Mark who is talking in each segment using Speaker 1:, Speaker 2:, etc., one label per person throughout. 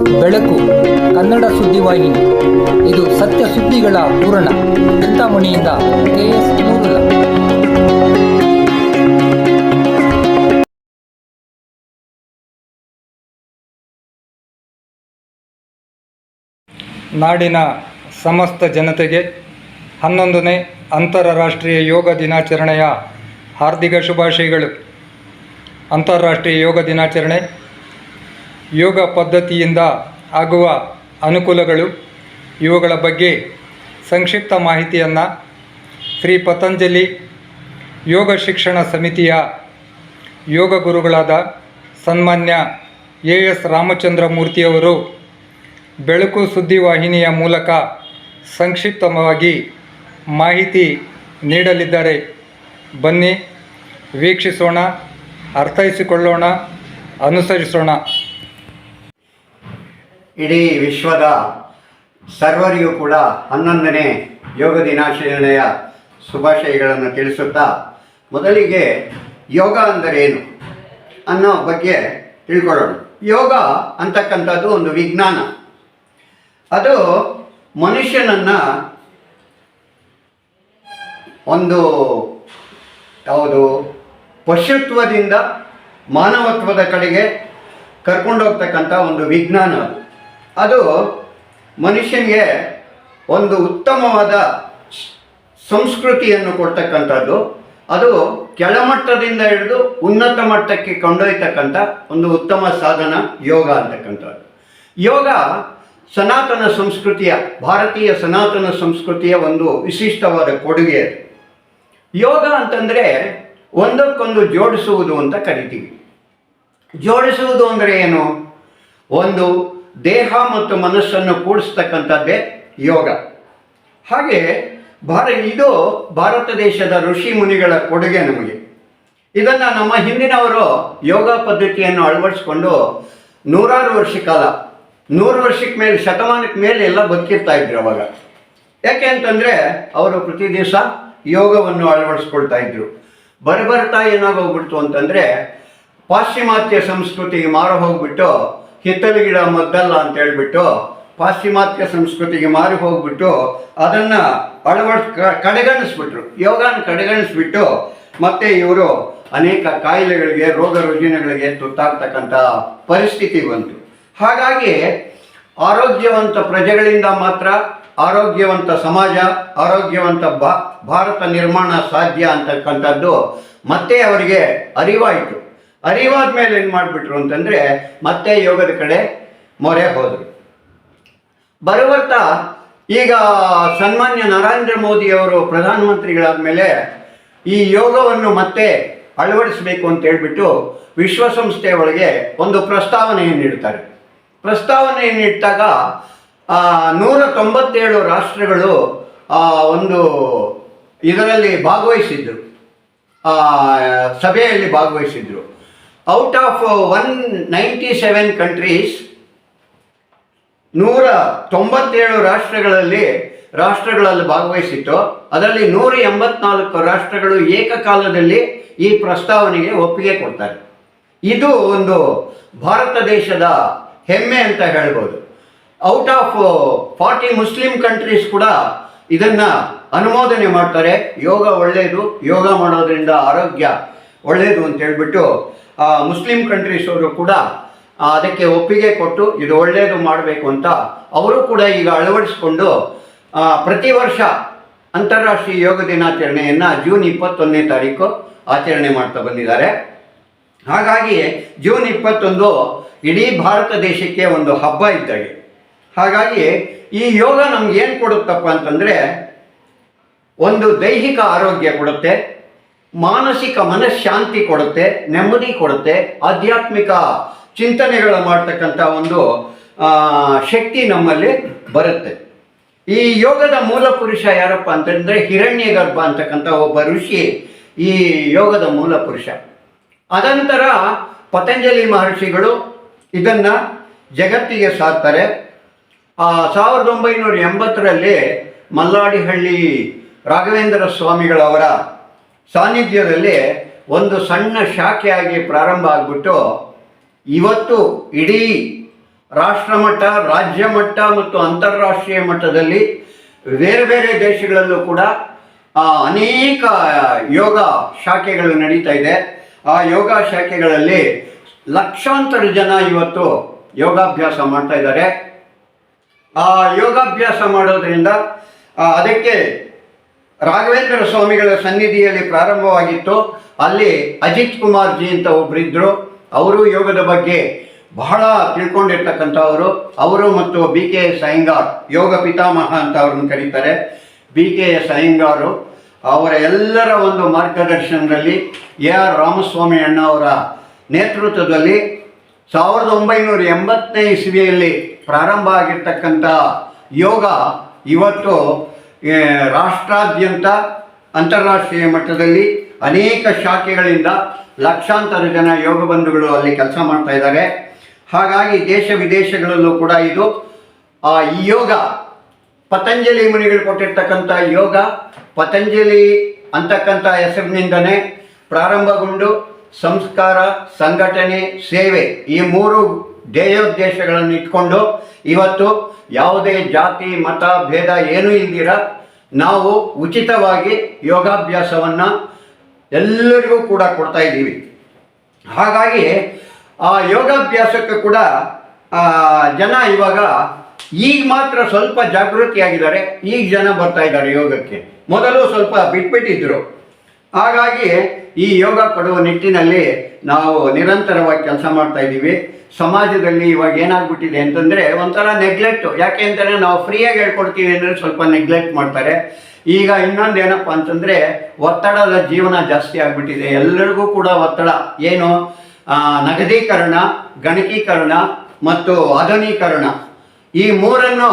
Speaker 1: ಬೆಳಕು, ಕನ್ನಡ ಸುದ್ದಿವಾಹಿನಿ ಇದು ಸತ್ಯ ಸುದ್ದಿಗಳ ಪೂರಣ ಚಿಂತಾಮಣಿಯಿಂದ ಕೆಎಸ್ ನೂರುಲ್ಲ ನಾಡಿನ ಸಮಸ್ತ ಜನತೆಗೆ ಹನ್ನೊಂದನೇ ಅಂತಾರಾಷ್ಟ್ರೀಯ ಯೋಗ ದಿನಾಚರಣೆಯ ಹಾರ್ದಿಕ ಶುಭಾಶಯಗಳು. ಅಂತಾರಾಷ್ಟ್ರೀಯ ಯೋಗ ದಿನಾಚರಣೆ ಯೋಗ ಪದ್ಧತಿಯಿಂದ ಆಗುವ ಅನುಕೂಲಗಳು ಇವುಗಳ ಬಗ್ಗೆ ಸಂಕ್ಷಿಪ್ತ ಮಾಹಿತಿಯನ್ನು ಶ್ರೀ ಪತಂಜಲಿ ಯೋಗ ಶಿಕ್ಷಣ ಸಮಿತಿಯ ಯೋಗ ಗುರುಗಳಾದ ಸನ್ಮಾನ್ಯ ಎ ಎಸ್ ರಾಮಚಂದ್ರ ಮೂರ್ತಿಯವರು ಬೆಳಕು ಸುದ್ದಿವಾಹಿನಿಯ ಮೂಲಕ ಸಂಕ್ಷಿಪ್ತವಾಗಿ ಮಾಹಿತಿ ನೀಡಲಿದ್ದಾರೆ. ಬನ್ನಿ, ವೀಕ್ಷಿಸೋಣ, ಅರ್ಥೈಸಿಕೊಳ್ಳೋಣ, ಅನುಸರಿಸೋಣ.
Speaker 2: ಇಡೀ ವಿಶ್ವದ ಸರ್ವರಿಗೂ ಕೂಡ ಹನ್ನೊಂದನೇ ಯೋಗ ದಿನಾಚರಣೆಯ ಶುಭಾಶಯಗಳನ್ನು ತಿಳಿಸುತ್ತಾ ಮೊದಲಿಗೆ ಯೋಗ ಅಂದರೇನು ಅನ್ನೋ ಬಗ್ಗೆ ತಿಳ್ಕೊಳ್ಳೋಣ. ಯೋಗ ಅಂತಕ್ಕಂಥದ್ದು ಒಂದು ವಿಜ್ಞಾನ. ಅದು ಮನುಷ್ಯನನ್ನು ಒಂದು ಯಾವುದು ಪಶುತ್ವದಿಂದ ಮಾನವತ್ವದ ಕಡೆಗೆ ಕರ್ಕೊಂಡೋಗ್ತಕ್ಕಂಥ ಒಂದು ವಿಜ್ಞಾನ ಅದು. ಅದು ಮನುಷ್ಯನಿಗೆ ಒಂದು ಉತ್ತಮವಾದ ಸಂಸ್ಕೃತಿಯನ್ನು ಕೊಡ್ತಕ್ಕಂಥದ್ದು. ಅದು ಕೆಳಮಟ್ಟದಿಂದ ಹಿಡಿದು ಉನ್ನತ ಮಟ್ಟಕ್ಕೆ ಕೊಂಡೊಯ್ತಕ್ಕಂಥ ಒಂದು ಉತ್ತಮ ಸಾಧನ ಯೋಗ ಅಂತಕ್ಕಂಥದ್ದು. ಯೋಗ ಸನಾತನ ಸಂಸ್ಕೃತಿಯ, ಭಾರತೀಯ ಸನಾತನ ಸಂಸ್ಕೃತಿಯ ಒಂದು ವಿಶಿಷ್ಟವಾದ ಕೊಡುಗೆ ಅದು. ಯೋಗ ಅಂತಂದರೆ ಒಂದಕ್ಕೊಂದು ಜೋಡಿಸುವುದು ಅಂತ ಕರಿತೀವಿ. ಜೋಡಿಸುವುದು ಅಂದರೆ ಏನು? ಒಂದು ದೇಹ ಮತ್ತು ಮನಸ್ಸನ್ನು ಕೂಡಿಸ್ತಕ್ಕಂಥದ್ದೇ ಯೋಗ. ಹಾಗೆ ಭಾರ, ಇದು ಭಾರತ ದೇಶದ ಋಷಿ ಮುನಿಗಳ ಕೊಡುಗೆ ನಮಗೆ. ಇದನ್ನು ನಮ್ಮ ಹಿಂದಿನವರು ಯೋಗ ಪದ್ಧತಿಯನ್ನು ಅಳವಡಿಸ್ಕೊಂಡು ನೂರಾರು ವರ್ಷ ಕಾಲ, ನೂರು ವರ್ಷಕ್ಕೆ ಮೇಲೆ ಶತಮಾನಕ್ಕೆ ಮೇಲೆ ಎಲ್ಲ ಬದುಕಿರ್ತಾ ಇದ್ರು ಅವಾಗ. ಯಾಕೆ ಅಂತಂದರೆ ಅವರು ಪ್ರತಿ ದಿವಸ ಯೋಗವನ್ನು ಅಳವಡಿಸ್ಕೊಳ್ತಾ ಇದ್ರು. ಬರಬರ್ತಾ ಏನಾಗೋಗ್ಬಿಡ್ತು ಅಂತಂದರೆ ಪಾಶ್ಚಿಮಾತ್ಯ ಸಂಸ್ಕೃತಿಗೆ ಮಾರು ಹೋಗ್ಬಿಟ್ಟು ಹಿತ್ತಲು ಗಿಡ ಮದ್ದಲ್ಲ ಅಂತ ಹೇಳ್ಬಿಟ್ಟು ಪಾಶ್ಚಿಮಾತ್ಯ ಸಂಸ್ಕೃತಿಗೆ ಮಾರಿ ಹೋಗ್ಬಿಟ್ಟು ಅದನ್ನು ಅಳವಡಿಸ್ ಕಡೆಗಣಿಸ್ಬಿಟ್ರು. ಯೋಗನ ಕಡೆಗಣಿಸ್ಬಿಟ್ಟು ಮತ್ತೆ ಇವರು ಅನೇಕ ಕಾಯಿಲೆಗಳಿಗೆ, ರೋಗ ರುಜಿನಗಳಿಗೆ ತುತ್ತಾಗ್ತಕ್ಕಂಥ ಪರಿಸ್ಥಿತಿ ಬಂತು. ಹಾಗಾಗಿ ಆರೋಗ್ಯವಂತ ಪ್ರಜೆಗಳಿಂದ ಮಾತ್ರ ಆರೋಗ್ಯವಂತ ಸಮಾಜ, ಆರೋಗ್ಯವಂತ ಭಾರತ ನಿರ್ಮಾಣ ಸಾಧ್ಯ ಅಂತಕ್ಕಂಥದ್ದು ಮತ್ತೆ ಅವರಿಗೆ ಅರಿವಾಯಿತು. ಅರಿವಾದ ಮೇಲೆ ಏನು ಮಾಡಿಬಿಟ್ರು ಅಂತಂದರೆ ಮತ್ತೆ ಯೋಗದ ಕಡೆ ಮೊರೆ ಹೋದರು. ಬರುವರ್ತಾ ಈಗ ಸನ್ಮಾನ್ಯ ನರೇಂದ್ರ ಮೋದಿ ಅವರು ಪ್ರಧಾನಮಂತ್ರಿಗಳಾದ ಮೇಲೆ ಈ ಯೋಗವನ್ನು ಮತ್ತೆ ಅಳವಡಿಸಬೇಕು ಅಂತ ಹೇಳ್ಬಿಟ್ಟು ವಿಶ್ವಸಂಸ್ಥೆ ಒಳಗೆ ಒಂದು ಪ್ರಸ್ತಾವನೆಯನ್ನು ಇಡ್ತಾರೆ ಪ್ರಸ್ತಾವನೆಯನ್ನು ಇಟ್ಟಾಗ ನೂರ ತೊಂಬತ್ತೇಳು ರಾಷ್ಟ್ರಗಳು ಒಂದು ಇದರಲ್ಲಿ ಭಾಗವಹಿಸಿದ್ರು. ಸಭೆಯಲ್ಲಿ ಭಾಗವಹಿಸಿದ್ರು. Out of one ninety seven countries ನೂರ ತೊಂಬತ್ತೇಳು ರಾಷ್ಟ್ರಗಳಲ್ಲಿ ರಾಷ್ಟ್ರಗಳಲ್ಲಿ ಭಾಗವಹಿಸಿತ್ತು. ಅದರಲ್ಲಿ ನೂರ ಎಂಬತ್ನಾಲ್ಕು ರಾಷ್ಟ್ರಗಳು ಏಕಕಾಲದಲ್ಲಿ ಈ ಪ್ರಸ್ತಾವನೆಗೆ ಒಪ್ಪಿಗೆ ಕೊಡ್ತಾರೆ. ಇದು ಒಂದು ಭಾರತ ದೇಶದ ಹೆಮ್ಮೆ ಅಂತ ಹೇಳ್ಬೋದು. Out of forty Muslim countries ಕೂಡ ಇದನ್ನು ಅನುಮೋದನೆ ಮಾಡ್ತಾರೆ. ಯೋಗ ಒಳ್ಳೆಯದು ಯೋಗ ಮಾಡೋದ್ರಿಂದ ಆರೋಗ್ಯ ಒಳ್ಳೆಯದು ಅಂತ ಹೇಳ್ಬಿಟ್ಟು ಮುಸ್ಲಿಂ ಕಂಟ್ರೀಸ್ ಅವರು ಕೂಡ ಅದಕ್ಕೆ ಒಪ್ಪಿಗೆ ಕೊಟ್ಟು ಇದು ಒಳ್ಳೆಯದು ಮಾಡಬೇಕು ಅಂತ ಅವರು ಕೂಡ ಈಗ ಅಳವಡಿಸಿಕೊಂಡು ಪ್ರತಿ ವರ್ಷ ಅಂತಾರಾಷ್ಟ್ರೀಯ ಯೋಗ ದಿನಾಚರಣೆಯನ್ನು ಜೂನ್ ಇಪ್ಪತ್ತೊಂದನೇ ತಾರೀಕು ಆಚರಣೆ ಮಾಡ್ತಾ ಬಂದಿದ್ದಾರೆ. ಹಾಗಾಗಿ ಜೂನ್ ಇಪ್ಪತ್ತೊಂದು ಇಡೀ ಭಾರತ ದೇಶಕ್ಕೆ ಒಂದು ಹಬ್ಬ ಇದ್ದಾಗೆ. ಹಾಗಾಗಿ ಈ ಯೋಗ ನಮ್ಗೆ ಏನು ಕೊಡುತ್ತಪ್ಪ ಅಂತಂದರೆ, ಒಂದು ದೈಹಿಕ ಆರೋಗ್ಯ ಕೊಡುತ್ತೆ. ಮಾನಸಿಕ ಮನಃಶಾಂತಿ ಕೊಡುತ್ತೆ, ನೆಮ್ಮದಿ ಕೊಡುತ್ತೆ, ಆಧ್ಯಾತ್ಮಿಕ ಚಿಂತನೆಗಳ ಮಾಡ್ತಕ್ಕಂಥ ಒಂದು ಶಕ್ತಿ ನಮ್ಮಲ್ಲಿ ಬರುತ್ತೆ. ಈ ಯೋಗದ ಮೂಲ ಪುರುಷ ಯಾರಪ್ಪ ಅಂತಂದರೆ ಹಿರಣ್ಯ ಗರ್ಭ ಅಂತಕ್ಕಂಥ ಒಬ್ಬ ಋಷಿ ಈ ಯೋಗದ ಮೂಲ ಪುರುಷ. ಅನಂತರ ಪತಂಜಲಿ ಮಹರ್ಷಿಗಳು ಇದನ್ನ ಜಗತ್ತಿಗೆ ಸಾರ್ತಾರೆ ಸಾವಿರದ ಒಂಬೈನೂರ ಎಂಬತ್ತರಲ್ಲಿ ಮಲ್ಲಾಡಿಹಳ್ಳಿ ರಾಘವೇಂದ್ರ ಸ್ವಾಮಿಗಳವರ ಸಾನ್ನಿಧ್ಯದಲ್ಲಿ ಒಂದು ಸಣ್ಣ ಶಾಖೆಯಾಗಿ ಪ್ರಾರಂಭ ಆಗಿಬಿಟ್ಟು ಇವತ್ತು ಇಡೀ ರಾಷ್ಟ್ರ ಮಟ್ಟ ರಾಜ್ಯ ಮಟ್ಟ ಮತ್ತು ಅಂತಾರಾಷ್ಟ್ರೀಯ ಮಟ್ಟದಲ್ಲಿ ಬೇರೆ ಬೇರೆ ದೇಶಗಳಲ್ಲೂ ಕೂಡ ಅನೇಕ ಯೋಗ ಶಾಖೆಗಳು ನಡೀತಾ ಇದೆ. ಆ ಯೋಗ ಶಾಖೆಗಳಲ್ಲಿ ಲಕ್ಷಾಂತರ ಜನ ಇವತ್ತು ಯೋಗಾಭ್ಯಾಸ ಮಾಡ್ತಾ ಇದ್ದಾರೆ. ಆ ಯೋಗಾಭ್ಯಾಸ ಮಾಡೋದ್ರಿಂದ ಅದಕ್ಕೆ ರಾಘವೇಂದ್ರ ಸ್ವಾಮಿಗಳ ಸನ್ನಿಧಿಯಲ್ಲಿ ಪ್ರಾರಂಭವಾಗಿತ್ತು. ಅಲ್ಲಿ ಅಜಿತ್ ಕುಮಾರ್ ಜಿ ಅಂತ ಒಬ್ಬರಿದ್ದರು ಅವರು ಯೋಗದ ಬಗ್ಗೆ ಬಹಳ ತಿಳ್ಕೊಂಡಿರ್ತಕ್ಕಂಥವರು. ಅವರು ಮತ್ತು ಬಿ ಕೆ ಎಸ್ ಅಯ್ಯಂಗಾರ್ ಯೋಗ ಪಿತಾಮಹ ಅಂತ ಅವ್ರನ್ನ ಕರೀತಾರೆ. ಬಿ ಕೆ ಎಸ್ ಅಯ್ಯಂಗಾರು ಅವರ ಎಲ್ಲರ ಒಂದು ಮಾರ್ಗದರ್ಶನದಲ್ಲಿ ಎ ಆರ್ ರಾಮಸ್ವಾಮಿ ಅಣ್ಣ ಅವರ ನೇತೃತ್ವದಲ್ಲಿ ಸಾವಿರದ ಒಂಬೈನೂರ ಎಂಬತ್ತನೇ ಇಸ್ವಿಯಲ್ಲಿ ಪ್ರಾರಂಭ ಆಗಿರ್ತಕ್ಕಂಥ ಯೋಗ ಇವತ್ತು ರಾಷ್ಟ್ರಾದ್ಯಂತ ಅಂತಾರಾಷ್ಟ್ರೀಯ ಮಟ್ಟದಲ್ಲಿ ಅನೇಕ ಶಾಖೆಗಳಿಂದ ಲಕ್ಷಾಂತರ ಜನ ಯೋಗ ಬಂಧುಗಳು ಅಲ್ಲಿ ಕೆಲಸ ಮಾಡ್ತಾ ಇದ್ದಾರೆ. ಹಾಗಾಗಿ ದೇಶ ವಿದೇಶಗಳಲ್ಲೂ ಕೂಡ ಇದು ಆ, ಯೋಗ ಪತಂಜಲಿ ಮುನಿಗಳು ಕೊಟ್ಟಿರ್ತಕ್ಕಂಥ ಯೋಗ ಪತಂಜಲಿ ಅಂತಕ್ಕಂಥ ಹೆಸರಿನಿಂದನೇ ಪ್ರಾರಂಭಗೊಂಡು ಸಂಸ್ಕಾರ ಸಂಘಟನೆ ಸೇವೆ ಈ ಮೂರು ಧ್ಯೇಯೋದ್ದೇಶಗಳನ್ನು ಇಟ್ಕೊಂಡು ಇವತ್ತು ಯಾವುದೇ ಜಾತಿ, ಮತ, ಭೇದ ಏನೂ ಇಲ್ದಿರ ನಾವು ಉಚಿತವಾಗಿ ಯೋಗಾಭ್ಯಾಸವನ್ನು ಎಲ್ಲರಿಗೂ ಕೂಡ ಕೊಡ್ತಾ ಇದ್ದೀವಿ. ಹಾಗಾಗಿ ಆ ಯೋಗಾಭ್ಯಾಸಕ್ಕೆ ಕೂಡ ಜನ ಇವಾಗ ಈಗ ಮಾತ್ರ ಸ್ವಲ್ಪ ಜಾಗೃತಿಯಾಗಿದ್ದಾರೆ. ಈಗ ಜನ ಬರ್ತಾ ಇದ್ದಾರೆ ಯೋಗಕ್ಕೆ. ಮೊದಲು ಸ್ವಲ್ಪ ಬಿಟ್ಬಿಟ್ಟಿದ್ರು. ಹಾಗಾಗಿ ಈ ಯೋಗ ಕೊಡುವ ನಿಟ್ಟಿನಲ್ಲಿ ನಾವು ನಿರಂತರವಾಗಿ ಕೆಲಸ ಮಾಡ್ತಾ ಇದ್ದೀವಿ. ಸಮಾಜದಲ್ಲಿ ಇವಾಗ ಏನಾಗ್ಬಿಟ್ಟಿದೆ ಅಂತಂದರೆ ಒಂಥರ ನೆಗ್ಲೆಕ್ಟು ಯಾಕೆ ಅಂತಂದರೆ ನಾವು ಫ್ರೀಯಾಗಿ ಹೇಳ್ಕೊಡ್ತೀವಿ ಅಂದರೆ ಸ್ವಲ್ಪ ನೆಗ್ಲೆಕ್ಟ್ ಮಾಡ್ತಾರೆ. ಈಗ ಇನ್ನೊಂದು ಏನಪ್ಪ ಅಂತಂದರೆ ಒತ್ತಡದ ಜೀವನ ಜಾಸ್ತಿ ಆಗಿಬಿಟ್ಟಿದೆ. ಎಲ್ಲರಿಗೂ ಕೂಡ ಒತ್ತಡ. ಏನು? ನಗದೀಕರಣ, ಗಣಕೀಕರಣ ಮತ್ತು ಆಧುನೀಕರಣ. ಈ ಮೂರನ್ನು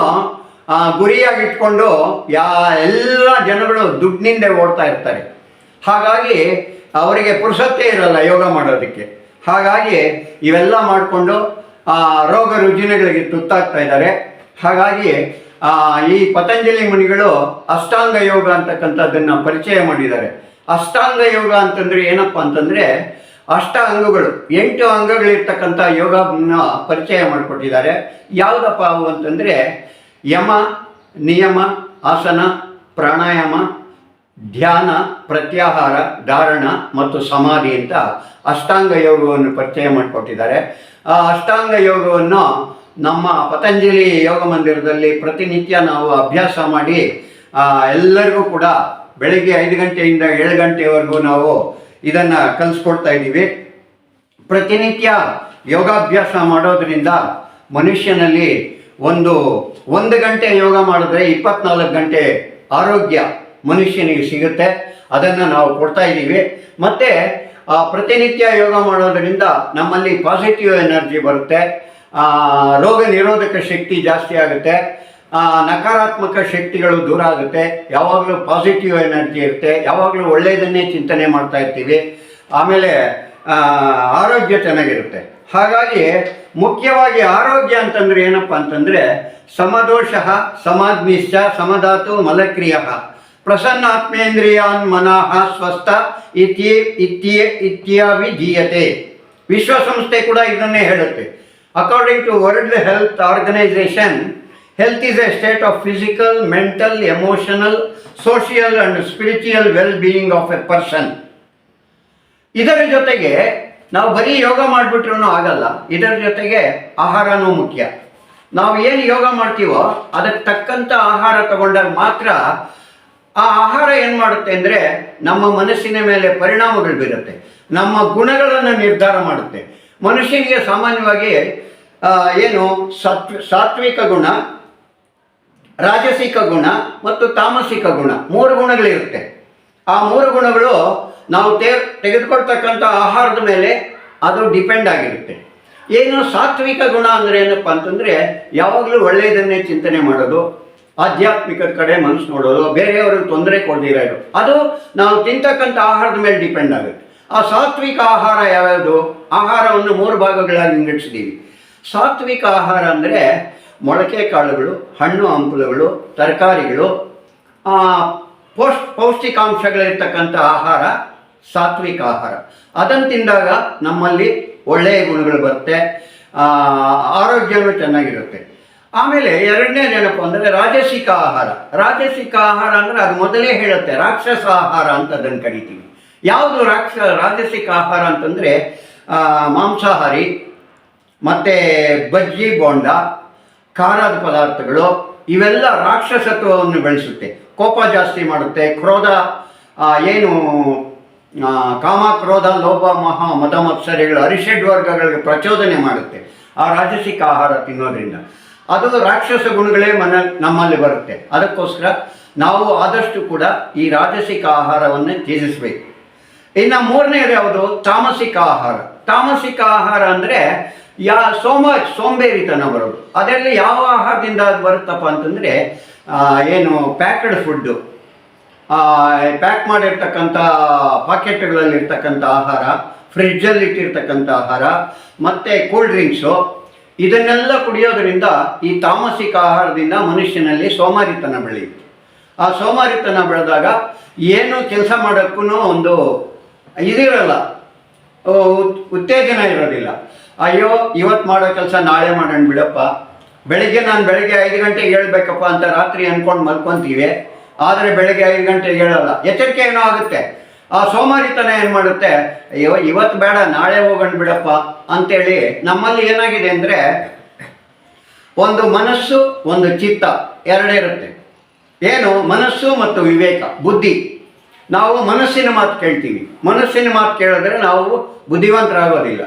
Speaker 2: ಗುರಿಯಾಗಿಟ್ಕೊಂಡು ಯಾ, ಎಲ್ಲ ಜನಗಳು ದುಡ್ಡಿನಿಂದ ಓಡ್ತಾ ಇರ್ತಾರೆ. ಹಾಗಾಗಿ ಅವರಿಗೆ ಪುರುಸತ್ತೇ ಇರಲ್ಲ ಯೋಗ ಮಾಡೋದಕ್ಕೆ. ಹಾಗಾಗಿ ಇವೆಲ್ಲ ಮಾಡಿಕೊಂಡು ರೋಗ ರುಜಿನಗಳಿಗೆ ತುತ್ತಾಗ್ತಾ ಇದ್ದಾರೆ. ಹಾಗಾಗಿ ಆ, ಈ ಪತಂಜಲಿ ಮುನಿಗಳು ಅಷ್ಟಾಂಗ ಯೋಗ ಅಂತಕ್ಕಂಥದ್ದನ್ನು ಪರಿಚಯ ಮಾಡಿದ್ದಾರೆ. ಅಷ್ಟಾಂಗ ಯೋಗ ಅಂತಂದ್ರೆ ಏನಪ್ಪ ಅಂತಂದ್ರೆ ಅಷ್ಟ ಅಂಗಗಳು ಎಂಟು ಅಂಗಗಳಿರ್ತಕ್ಕಂಥ ಯೋಗನ ಪರಿಚಯ ಮಾಡಿಕೊಟ್ಟಿದ್ದಾರೆ. ಯಾವುದಪ್ಪ ಅವು ಅಂತಂದ್ರೆ ಯಮ ನಿಯಮ ಆಸನ ಪ್ರಾಣಾಯಾಮ ಧ್ಯಾನ, ಪ್ರತ್ಯಾಹಾರ, ಧಾರಣ ಮತ್ತು ಸಮಾಧಿ ಅಂತ ಅಷ್ಟಾಂಗ ಯೋಗವನ್ನು ಪರಿಚಯ ಮಾಡಿಕೊಟ್ಟಿದ್ದಾರೆ. ಆ ಅಷ್ಟಾಂಗ ಯೋಗವನ್ನು ನಮ್ಮ ಪತಂಜಲಿ ಯೋಗ ಮಂದಿರದಲ್ಲಿ ಪ್ರತಿನಿತ್ಯ ನಾವು ಅಭ್ಯಾಸ ಮಾಡಿ ಎಲ್ಲರಿಗೂ ಕೂಡ ಬೆಳಿಗ್ಗೆ ಐದು ಗಂಟೆಯಿಂದ ಏಳು ಗಂಟೆವರೆಗೂ ನಾವು ಇದನ್ನು ಕಲಿಸ್ಕೊಡ್ತಾ ಇದ್ದೀವಿ. ಪ್ರತಿನಿತ್ಯ ಯೋಗಾಭ್ಯಾಸ ಮಾಡೋದರಿಂದ ಮನುಷ್ಯನಲ್ಲಿ ಒಂದು ಒಂದು ಗಂಟೆ ಯೋಗ ಮಾಡಿದ್ರೆ ಇಪ್ಪತ್ನಾಲ್ಕು ಗಂಟೆ ಆರೋಗ್ಯ ಮನುಷ್ಯನಿಗೆ ಸಿಗುತ್ತೆ. ಅದನ್ನು ನಾವು ಕೊಡ್ತಾ ಇದ್ದೀವಿ. ಮತ್ತು ಪ್ರತಿನಿತ್ಯ ಯೋಗ ಮಾಡೋದರಿಂದ ನಮ್ಮಲ್ಲಿ ಪಾಸಿಟಿವ್ ಎನರ್ಜಿ ಬರುತ್ತೆ. ರೋಗ ನಿರೋಧಕ ಶಕ್ತಿ ಜಾಸ್ತಿ ಆಗುತ್ತೆ. ನಕಾರಾತ್ಮಕ ಶಕ್ತಿಗಳು ದೂರ ಆಗುತ್ತೆ. ಯಾವಾಗಲೂ ಪಾಸಿಟಿವ್ ಎನರ್ಜಿ ಇರುತ್ತೆ. ಯಾವಾಗಲೂ ಒಳ್ಳೆಯದನ್ನೇ ಚಿಂತನೆ ಮಾಡ್ತಾ ಇರ್ತೀವಿ. ಆಮೇಲೆ ಆರೋಗ್ಯ ಚೆನ್ನಾಗಿರುತ್ತೆ. ಹಾಗಾಗಿ, ಮುಖ್ಯವಾಗಿ ಆರೋಗ್ಯ ಅಂತಂದರೆ ಏನಪ್ಪ ಅಂತಂದರೆ, ಸಮದೋಷ ಸಮಾಗ್ನಿಶ್ಚ ಸಮಧಾತು ಮಲಕ್ರಿಯ. ಪ್ರಸನ್ನಾತ್ಮೇಂದ್ರಿಯಾನ್ ಮನಃ ಸ್ವಸ್ಥ ಇತ್ಯೇ ಇತ್ಯೇ ಇತ್ಯಾವಿಧೀಯತೆ. ವಿಶ್ವಸಂಸ್ಥೆ ಕೂಡ ಇದನ್ನೇ ಹೇಳುತ್ತೆ. According to World Health Organization health is a state of physical mental emotional social and spiritual well being of a person ಇದರ ಜೊತೆಗೆ ನಾವು ಬರೀ ಯೋಗ ಮಾಡಿಬಿಟ್ರೂ ಆಗಲ್ಲ. ಇದರ ಜೊತೆಗೆ ಆಹಾರನೂ ಮುಖ್ಯ. ನಾವು ಏನು ಯೋಗ ಮಾಡ್ತೀವೋ ಅದಕ್ಕೆ ತಕ್ಕಂಥ ಆಹಾರ ತಗೊಂಡಾಗ ಮಾತ್ರ ಆ ಆಹಾರ ಏನು ಮಾಡುತ್ತೆ ಅಂದರೆ ನಮ್ಮ ಮನಸ್ಸಿನ ಮೇಲೆ ಪರಿಣಾಮಗಳು ಬೀರುತ್ತೆ. ನಮ್ಮ ಗುಣಗಳನ್ನು ನಿರ್ಧಾರ ಮಾಡುತ್ತೆ. ಮನುಷ್ಯನಿಗೆ ಸಾಮಾನ್ಯವಾಗಿ ಏನು ಸತ್ವ, ಸಾತ್ವಿಕ ಗುಣ, ರಾಜಸಿಕ ಗುಣ ಮತ್ತು ತಾಮಸಿಕ ಗುಣ ಮೂರು ಗುಣಗಳಿರುತ್ತೆ. ಆ ಮೂರು ಗುಣಗಳು ನಾವು ತೇ, ತೆಗೆದುಕೊಳ್ತಕ್ಕಂಥ ಆಹಾರದ ಮೇಲೆ ಅದು ಡಿಪೆಂಡ್ ಆಗಿರುತ್ತೆ. ಏನು ಸಾತ್ವಿಕ ಗುಣ ಅಂದರೆ ಏನಪ್ಪ ಅಂತಂದರೆ ಯಾವಾಗಲೂ ಒಳ್ಳೆಯದನ್ನೇ ಚಿಂತನೆ ಮಾಡೋದು ಆಧ್ಯಾತ್ಮಿಕದ ಕಡೆ ಮನಸ್ಸು ನೋಡೋದು, ಬೇರೆಯವ್ರಿಗೆ ತೊಂದರೆ ಕೊಡದಿರ ಇರೋದು ಅದು ನಾವು ತಿಂತಕ್ಕಂಥ ಆಹಾರದ ಮೇಲೆ ಡಿಪೆಂಡ್ ಆಗುತ್ತೆ. ಆ ಸಾತ್ವಿಕ ಆಹಾರ ಯಾವ್ಯಾವುದು? ಆಹಾರವನ್ನು ಮೂರು ಭಾಗಗಳಾಗಿ ವಿಂಗಡಿಸಿದ್ದೀವಿ. ಸಾತ್ವಿಕ ಆಹಾರ ಅಂದರೆ ಮೊಳಕೆ ಕಾಳುಗಳು, ಹಣ್ಣು ಹಂಪಲುಗಳು, ತರಕಾರಿಗಳು ಪೌಷ್, ಪೌಷ್ಟಿಕಾಂಶಗಳಿರ್ತಕ್ಕಂಥ ಆಹಾರ ಸಾತ್ವಿಕ ಆಹಾರ. ಅದನ್ನು ತಿಂದಾಗ ನಮ್ಮಲ್ಲಿ ಒಳ್ಳೆಯ ಗುಣಗಳು ಬರುತ್ತೆ ಆರೋಗ್ಯನೂ ಚೆನ್ನಾಗಿರುತ್ತೆ. ಆಮೇಲೆ ಎರಡನೇ ನೆನಪು ಅಂದರೆ ರಾಜಸಿಕ ಆಹಾರ. ರಾಜಸಿಕ ಆಹಾರ ಅಂದರೆ ಅದು ಮೊದಲೇ ಹೇಳುತ್ತೆ, ರಾಕ್ಷಸ ಆಹಾರ ಅಂತ ಅದನ್ನು ಕರಿತೀವಿ. ಯಾವುದು ರಾಕ್ಷ, ರಾಜಸಿಕ ಆಹಾರ ಅಂತಂದರೆ ಮಾಂಸಾಹಾರಿ, ಮತ್ತು ಬಜ್ಜಿ, ಬೋಂಡ, ಖಾರದ ಪದಾರ್ಥಗಳು, ಇವೆಲ್ಲ ರಾಕ್ಷಸತ್ವವನ್ನು ಬೆಳೆಸುತ್ತೆ. ಕೋಪ ಜಾಸ್ತಿ ಮಾಡುತ್ತೆ, ಕ್ರೋಧ ಏನು ಕಾಮ ಕ್ರೋಧ ಲೋಭ ಮಹ ಮದ ಮತ್ಸರಿಗಳು ಅರಿಷಡ್ ವರ್ಗಗಳಿಗೆ ಪ್ರಚೋದನೆ ಮಾಡುತ್ತೆ ಆ ರಾಜಸಿಕ ಆಹಾರ ತಿನ್ನೋದ್ರಿಂದ. ಅದು ರಾಕ್ಷಸ ಗುಣಗಳೇ ಮನ, ನಮ್ಮಲ್ಲಿ ಬರುತ್ತೆ. ಅದಕ್ಕೋಸ್ಕರ ನಾವು ಆದಷ್ಟು ಕೂಡ ಈ ರಾಜಸಿಕ ಆಹಾರವನ್ನು ತ್ಯಜಿಸಬೇಕು. ಇನ್ನು ಮೂರನೇದು ಯಾವುದು? ತಾಮಸಿಕ ಆಹಾರ. ತಾಮಸಿಕ ಆಹಾರ ಅಂದರೆ ಯಾ, ಸೋಮ, ಸೋಂಬೇರಿತನ ಬರೋದು. ಅದರಲ್ಲಿ ಯಾವ ಆಹಾರದಿಂದ ಅದು ಬರುತ್ತಪ್ಪ ಅಂತಂದರೆ ಏನು ಪ್ಯಾಕ್ಡ್ ಫುಡ್ಡು. ಪ್ಯಾಕ್ ಮಾಡಿರ್ತಕ್ಕಂಥ ಪಾಕೆಟ್ಗಳಲ್ಲಿರ್ತಕ್ಕಂಥ ಆಹಾರ, ಫ್ರಿಡ್ಜಲ್ಲಿ ಇಟ್ಟಿರ್ತಕ್ಕಂಥ ಆಹಾರ, ಮತ್ತು ಕೂಲ್ ಡ್ರಿಂಕ್ಸು. ಇದನ್ನೆಲ್ಲ ಕುಡಿಯೋದರಿಂದ ಈ ತಾಮಸಿಕ ಆಹಾರದಿಂದ ಮನುಷ್ಯನಲ್ಲಿ ಸೋಮಾರಿತನ ಬೆಳೆಯುತ್ತೆ. ಆ ಸೋಮಾರಿತನ ಬೆಳೆದಾಗ ಏನು ಕೆಲಸ ಮಾಡೋಕ್ಕೂ ಒಂದು ಇದಿರಲ್ಲ ಉತ್ತೇಜನ ಇರೋದಿಲ್ಲ. ಅಯ್ಯೋ ಇವತ್ತು ಮಾಡೋ ಕೆಲಸ ನಾಳೆ ಮಾಡೋಣ ಬಿಡಪ್ಪ. ಬೆಳಿಗ್ಗೆ ನಾನು ಬೆಳಿಗ್ಗೆ ಐದು ಗಂಟೆಗೆ ಹೇಳ್ಬೇಕಪ್ಪ ಅಂತ ರಾತ್ರಿ ಅಂದ್ಕೊಂಡು ಮಲ್ಕೊತೀವಿ. ಆದರೆ ಬೆಳಿಗ್ಗೆ ಐದು ಗಂಟೆಗೆ ಹೇಳಲ್ಲ. ಎಚ್ಚರಿಕೆ ಏನೋ ಆಗುತ್ತೆ. ಆ ಸೋಮಾರಿತನ ಏನು ಮಾಡುತ್ತೆ? ಅಯ್ಯೋ ಇವತ್ತು ಬೇಡ, ನಾಳೆ ಹೋಗೋಣ ಬಿಡಪ್ಪ ಅಂತೇಳಿ ನಮ್ಮಲ್ಲಿ ಏನಾಗಿದೆ ಅಂದರೆ ಒಂದು ಮನಸ್ಸು, ಒಂದು ಚಿತ್ತ ಎರಡೇ ಇರುತ್ತೆ. ಏನು? ಮನಸ್ಸು ಮತ್ತು ವಿವೇಕ, ಬುದ್ಧಿ. ನಾವು ಮನಸ್ಸಿನ ಮಾತು ಕೇಳ್ತೀವಿ. ಮನಸ್ಸಿನ ಮಾತು ಕೇಳಿದ್ರೆ ನಾವು ಬುದ್ಧಿವಂತರಾಗೋದಿಲ್ಲ.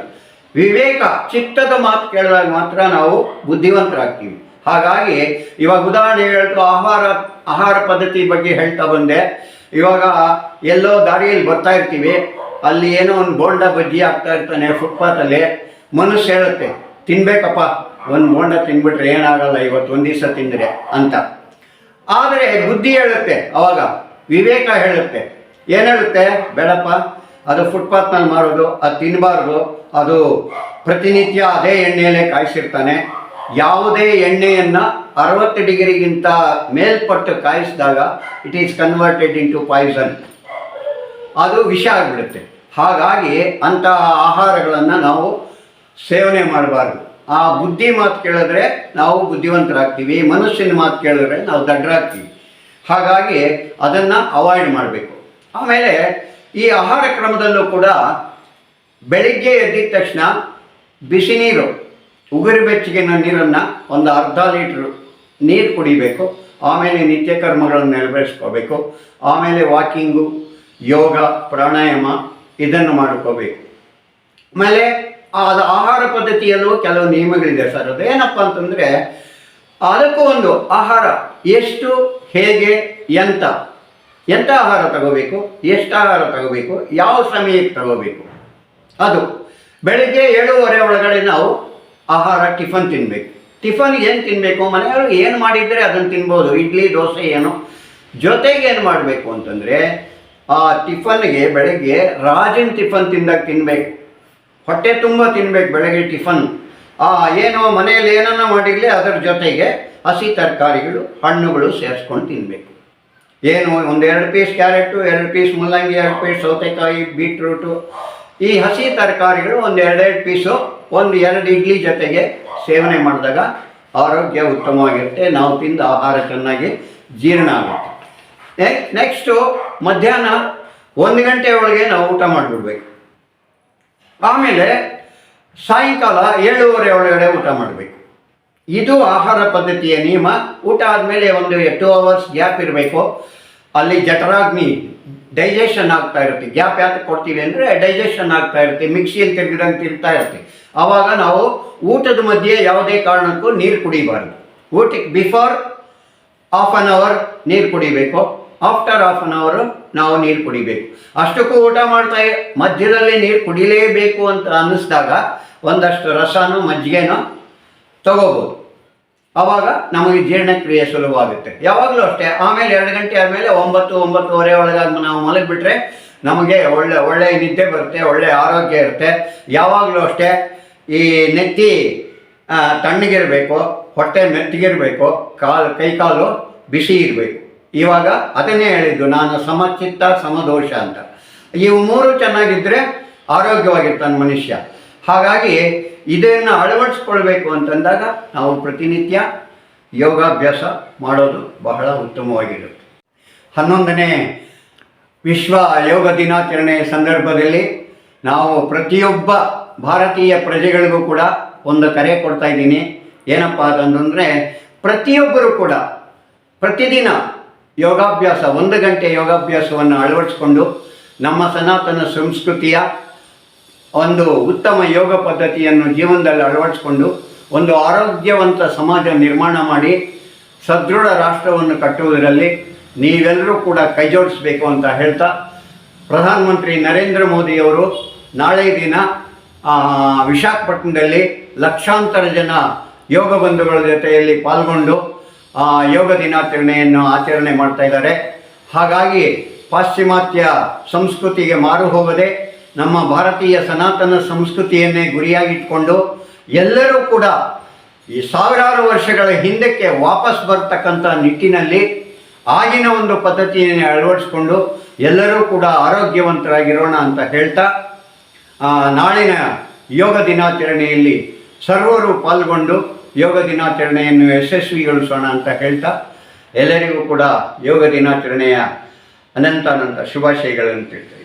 Speaker 2: ವಿವೇಕ, ಚಿತ್ತದ ಮಾತು ಕೇಳಿದಾಗ ಮಾತ್ರ ನಾವು ಬುದ್ಧಿವಂತರಾಗ್ತೀವಿ. ಹಾಗಾಗಿ ಇವಾಗ ಉದಾಹರಣೆ ಹೇಳ್ತು, ಆಹಾರ ಆಹಾರ ಪದ್ಧತಿ ಬಗ್ಗೆ ಹೇಳ್ತಾ ಬಂದೆ. ಇವಾಗ ಎಲ್ಲೋ ದಾರಿಯಲ್ಲಿ ಬರ್ತಾ ಇರ್ತೀವಿ, ಅಲ್ಲಿ ಏನೋ ಒಂದು ಬೋಂಡ ಬಜ್ಜಿ ಆಗ್ತಾ ಇರ್ತಾನೆ ಫುಟ್ಪಾತಲ್ಲಿ ಮನಸ್ಸು ಹೇಳುತ್ತೆ, ತಿನ್ಬೇಕಪ್ಪ, ಒಂದು ಬೋಂಡ ತಿನ್ಬಿಟ್ರೆ ಏನಾಗಲ್ಲ, ಇವತ್ತು ಒಂದು ದಿವಸ ತಿಂದರೆ ಅಂತ. ಆದರೆ ಬುದ್ಧಿ ಹೇಳುತ್ತೆ, ಅವಾಗ ವಿವೇಕ ಹೇಳುತ್ತೆ. ಏನು ಹೇಳುತ್ತೆ? ಬೇಡಪ್ಪ, ಅದು ಫುಟ್ಪಾತ್ನಲ್ಲಿ ಮಾಡೋದು ಅದು ತಿನ್ನಬಾರ್ದು ಅದು ಪ್ರತಿನಿತ್ಯ ಅದೇ ಎಣ್ಣೆಯಲ್ಲೇ ಕಾಯಿಸಿರ್ತಾನೆ ಯಾವುದೇ ಎಣ್ಣೆಯನ್ನು ಅರವತ್ತು ಡಿಗ್ರಿಗಿಂತ ಮೇಲ್ಪಟ್ಟು ಕಾಯಿಸಿದಾಗ it is converted into poison ಅದು ವಿಷ ಆಗಿಬಿಡುತ್ತೆ. ಹಾಗಾಗಿ ಅಂತಹ ಆಹಾರಗಳನ್ನು ನಾವು ಸೇವನೆ ಮಾಡಬಾರ್ದು. ಆ ಬುದ್ಧಿ ಮಾತು ಕೇಳಿದ್ರೆ ನಾವು ಬುದ್ಧಿವಂತರಾಗ್ತೀವಿ ಮನಸ್ಸಿನ ಮಾತು ಕೇಳಿದ್ರೆ ನಾವು ದಡ್ಡರಾಗ್ತೀವಿ ಹಾಗಾಗಿ ಅದನ್ನು ಅವಾಯ್ಡ್ ಮಾಡಬೇಕು. ಆಮೇಲೆ ಈ ಆಹಾರ ಕ್ರಮದಲ್ಲೂ ಕೂಡ ಬೆಳಿಗ್ಗೆ ಎದ್ದಿದ ತಕ್ಷಣ ಬಿಸಿ ನೀರು ಉಗುರು ಬೆಚ್ಚಗಿನ ನೀರನ್ನು ಒಂದು ಅರ್ಧ ಲೀಟ್ರ್ ನೀರು ಕುಡಿಬೇಕು. ಆಮೇಲೆ ನಿತ್ಯ ಕರ್ಮಗಳನ್ನು ನೆರವೇರಿಸ್ಕೋಬೇಕು. ಆಮೇಲೆ ವಾಕಿಂಗು, ಯೋಗ, ಪ್ರಾಣಾಯಾಮ ಇದನ್ನು ಮಾಡ್ಕೋಬೇಕು. ಆಮೇಲೆ ಅದು ಆಹಾರ ಪದ್ಧತಿಯಲ್ಲೂ ಕೆಲವು ನಿಯಮಗಳಿದೆ ಸರ್. ಅದು ಏನಪ್ಪ ಅಂತಂದರೆ ಅದಕ್ಕೂ ಒಂದು ಆಹಾರ ಎಷ್ಟು, ಹೇಗೆ, ಎಂತ ಎಂಥ ಆಹಾರ ತಗೋಬೇಕು, ಎಷ್ಟು ಆಹಾರ ತಗೋಬೇಕು, ಯಾವ ಸಮಯಕ್ಕೆ ತಗೋಬೇಕು. ಅದು ಬೆಳಿಗ್ಗೆ ಏಳುವರೆ ಒಳಗಡೆ ನಾವು ಆಹಾರ, ಟಿಫನ್ ತಿನ್ನಬೇಕು ಟಿಫನ್ ಏನು ತಿನ್ನಬೇಕು ಮನೆಯವ್ರಿಗೆ ಏನು ಮಾಡಿದರೆ ಅದನ್ನು ತಿನ್ಬೋದು? ಇಡ್ಲಿ, ದೋಸೆ ಏನು? ಜೊತೆಗೆ ಏನು ಮಾಡಬೇಕು ಅಂತಂದರೆ, ಆ ಟಿಫನ್ಗೆ ಬೆಳಗ್ಗೆ ರಾಜಿನ ಟಿಫನ್ ತಿಂದಾಗ ತಿನ್ನಬೇಕು ಹೊಟ್ಟೆ ತುಂಬ ತಿನ್ಬೇಕು ಬೆಳಗ್ಗೆ ಟಿಫನ್. ಆ, ಏನೋ ಮನೆಯಲ್ಲಿ ಏನನ್ನ ಮಾಡಿರಲಿ, ಅದರ ಜೊತೆಗೆ ಹಸಿ ತರಕಾರಿಗಳು, ಹಣ್ಣುಗಳು ಸೇರಿಸ್ಕೊಂಡು ತಿನ್ನಬೇಕು ಏನು ಒಂದು ಎರಡು ಪೀಸ್ ಕ್ಯಾರೆಟು, ಎರಡು ಪೀಸ್ ಮುಲ್ಲಂಗಿ, ಎರಡು ಪೀಸ್ ಸೌತೆಕಾಯಿ, ಬೀಟ್ರೂಟು, ಈ ಹಸಿ ತರಕಾರಿಗಳು ಒಂದು ಎರಡೆರಡು ಪೀಸು ಒಂದು ಎರಡು ಇಡ್ಲಿ ಜೊತೆಗೆ ಸೇವನೆ ಮಾಡಿದಾಗ ಆರೋಗ್ಯ ಉತ್ತಮವಾಗಿರುತ್ತೆ. ನಾವು ತಿಂದ ಆಹಾರ ಚೆನ್ನಾಗಿ ಜೀರ್ಣ ಆಗುತ್ತೆ. ನೆಕ್ಸ್ಟು ಮಧ್ಯಾಹ್ನ ಒಂದು ಗಂಟೆ ಒಳಗೆ ನಾವು ಊಟ ಮಾಡಿಬಿಡ್ಬೇಕು. ಆಮೇಲೆ ಸಾಯಂಕಾಲ ಏಳುವರೆ ಒಳಗಡೆ ಊಟ ಮಾಡಬೇಕು. ಇದು ಆಹಾರ ಪದ್ಧತಿಯ ನಿಯಮ. ಊಟ ಆದಮೇಲೆ ಒಂದು ಟೂ ಅವರ್ಸ್ ಗ್ಯಾಪ್ ಇರಬೇಕು. ಅಲ್ಲಿ ಜಠರಾಗ್ನಿ ಡೈಜೆಷನ್ ಆಗ್ತಾ ಇರುತ್ತೆ. ಗ್ಯಾಪ್ ಯಾಕೆ ಕೊಡ್ತೀವಿ ಅಂದರೆ ಡೈಜೆಷನ್ ಆಗ್ತಾ ಇರುತ್ತೆ. ಮಿಕ್ಸಿಯಲ್ಲಿ ತೆಗೆದಂಗೆ ತಿಂತಾ ಇರುತ್ತೆ. ಆವಾಗ ನಾವು ಊಟದ ಮಧ್ಯೆ ಯಾವುದೇ ಕಾರಣಕ್ಕೂ ನೀರು ಕುಡಿಬಾರ್ದು. ಊಟಕ್ಕೆ ಬಿಫೋರ್ ಹಾಫ್ ಆನ್ ಅವರ್ ನೀರು ಕುಡಿಬೇಕು. ಆಫ್ಟರ್ ಹಾಫ್ ಆನ್ ಅವರ್ ನಾವು ನೀರು ಕುಡಿಬೇಕು. ಅಷ್ಟಕ್ಕೂ ಊಟ ಮಾಡ್ತಾ ಮಧ್ಯದಲ್ಲಿ ನೀರು ಕುಡಿಲೇಬೇಕು ಅಂತ ಅನ್ನಿಸ್ದಾಗ ಒಂದಷ್ಟು ರಸನೋ, ಮಜ್ಜಿಗೆನೋ ತಗೋಬೋದು. ಆವಾಗ ನಮಗೆ ಜೀರ್ಣಕ್ರಿಯೆ ಸುಲಭ ಆಗುತ್ತೆ ಯಾವಾಗಲೂ ಅಷ್ಟೇ. ಆಮೇಲೆ ಎರಡು ಗಂಟೆ ಆದಮೇಲೆ ಒಂಬತ್ತು, ಒಂಬತ್ತುವರೆ ಒಳಗಾಗಿ ನಾವು ಮಲಗಿಬಿಟ್ರೆ ನಮಗೆ ಒಳ್ಳೆ ಒಳ್ಳೆಯ ನಿದ್ದೆ ಬರುತ್ತೆ ಒಳ್ಳೆಯ ಆರೋಗ್ಯ ಇರುತ್ತೆ. ಯಾವಾಗಲೂ ಅಷ್ಟೇ. ಈ ನೆತ್ತಿ ತಣ್ಣಗಿರಬೇಕು, ಹೊಟ್ಟೆ ಮೆತ್ತಗಿರಬೇಕು, ಕಾಲು, ಕೈಕಾಲು ಬಿಸಿ ಇರಬೇಕು. ಇವಾಗ ಅದನ್ನೇ ಹೇಳಿದ್ದು, ನಾನು ಸಮಚಿತ್ತ ಸಮದೋಷ ಅಂತ. ಇವು ಮೂರು ಚೆನ್ನಾಗಿದ್ದರೆ ಆರೋಗ್ಯವಾಗಿರ್ತಾನೆ ಮನುಷ್ಯ. ಹಾಗಾಗಿ ಇದನ್ನು ಅಳವಡಿಸ್ಕೊಳ್ಬೇಕು ಅಂತಂದಾಗ ನಾವು ಪ್ರತಿನಿತ್ಯ ಯೋಗಾಭ್ಯಾಸ ಮಾಡೋದು ಬಹಳ ಉತ್ತಮವಾಗಿರುತ್ತೆ. ಹನ್ನೊಂದನೇ ವಿಶ್ವ ಯೋಗ ದಿನಾಚರಣೆಯ ಸಂದರ್ಭದಲ್ಲಿ ನಾವು ಪ್ರತಿಯೊಬ್ಬ ಭಾರತೀಯ ಪ್ರಜೆಗಳಿಗೂ ಕೂಡ ಒಂದು ಕರೆ ಕೊಡ್ತಾ ಇದ್ದೀನಿ. ಏನಪ್ಪ ಅಂತಂದರೆ, ಪ್ರತಿಯೊಬ್ಬರು ಕೂಡ ಪ್ರತಿದಿನ ಯೋಗಾಭ್ಯಾಸ, ಒಂದು ಗಂಟೆ ಯೋಗಾಭ್ಯಾಸವನ್ನು ಅಳವಡಿಸ್ಕೊಂಡು ನಮ್ಮ ಸನಾತನ ಸಂಸ್ಕೃತಿಯ ಒಂದು ಉತ್ತಮ ಯೋಗ ಪದ್ಧತಿಯನ್ನು ಜೀವನದಲ್ಲಿ ಅಳವಡಿಸ್ಕೊಂಡು ಒಂದು ಆರೋಗ್ಯವಂತ ಸಮಾಜ ನಿರ್ಮಾಣ ಮಾಡಿ ಸದೃಢ ರಾಷ್ಟ್ರವನ್ನು ಕಟ್ಟುವುದರಲ್ಲಿ ನೀವೆಲ್ಲರೂ ಕೂಡ ಕೈಜೋಡಿಸಬೇಕು ಅಂತ ಹೇಳ್ತಾ, ಪ್ರಧಾನಮಂತ್ರಿ ನರೇಂದ್ರ ಮೋದಿಯವರು ನಾಳೆ ದಿನ ವಿಶಾಖಪಟ್ಟಣದಲ್ಲಿ ಲಕ್ಷಾಂತರ ಜನ ಯೋಗ ಬಂಧುಗಳ ಜೊತೆಯಲ್ಲಿ ಪಾಲ್ಗೊಂಡು ಯೋಗ ದಿನಾಚರಣೆಯನ್ನು ಆಚರಣೆ ಮಾಡ್ತಾ ಇದ್ದಾರೆ. ಹಾಗಾಗಿ ಪಾಶ್ಚಿಮಾತ್ಯ ಸಂಸ್ಕೃತಿಗೆ ಮಾರು ಹೋಗದೆ ನಮ್ಮ ಭಾರತೀಯ ಸನಾತನ ಸಂಸ್ಕೃತಿಯನ್ನೇ ಗುರಿಯಾಗಿಟ್ಕೊಂಡು ಎಲ್ಲರೂ ಕೂಡ ಈ ಸಾವಿರಾರು ವರ್ಷಗಳ ಹಿಂದಕ್ಕೆ ವಾಪಸ್ ಬರ್ತಕ್ಕಂಥ ನಿಟ್ಟಿನಲ್ಲಿ ಆಗಿನ ಒಂದು ಪದ್ಧತಿಯನ್ನು ಅಳವಡಿಸ್ಕೊಂಡು ಎಲ್ಲರೂ ಕೂಡ ಆರೋಗ್ಯವಂತರಾಗಿರೋಣ ಅಂತ ಹೇಳ್ತಾ ನಾಳಿನ ಯೋಗ ದಿನಾಚರಣೆಯಲ್ಲಿ ಸರ್ವರು ಪಾಲ್ಗೊಂಡು ಯೋಗ ದಿನಾಚರಣೆಯನ್ನು ಯಶಸ್ವಿಗೊಳಿಸೋಣ ಅಂತ ಹೇಳ್ತಾ, ಎಲ್ಲರಿಗೂ ಕೂಡ ಯೋಗ ದಿನಾಚರಣೆಯ ಅನಂತ ಶುಭಾಶಯಗಳನ್ನು ತಿಳಿಸ್ತೇನೆ.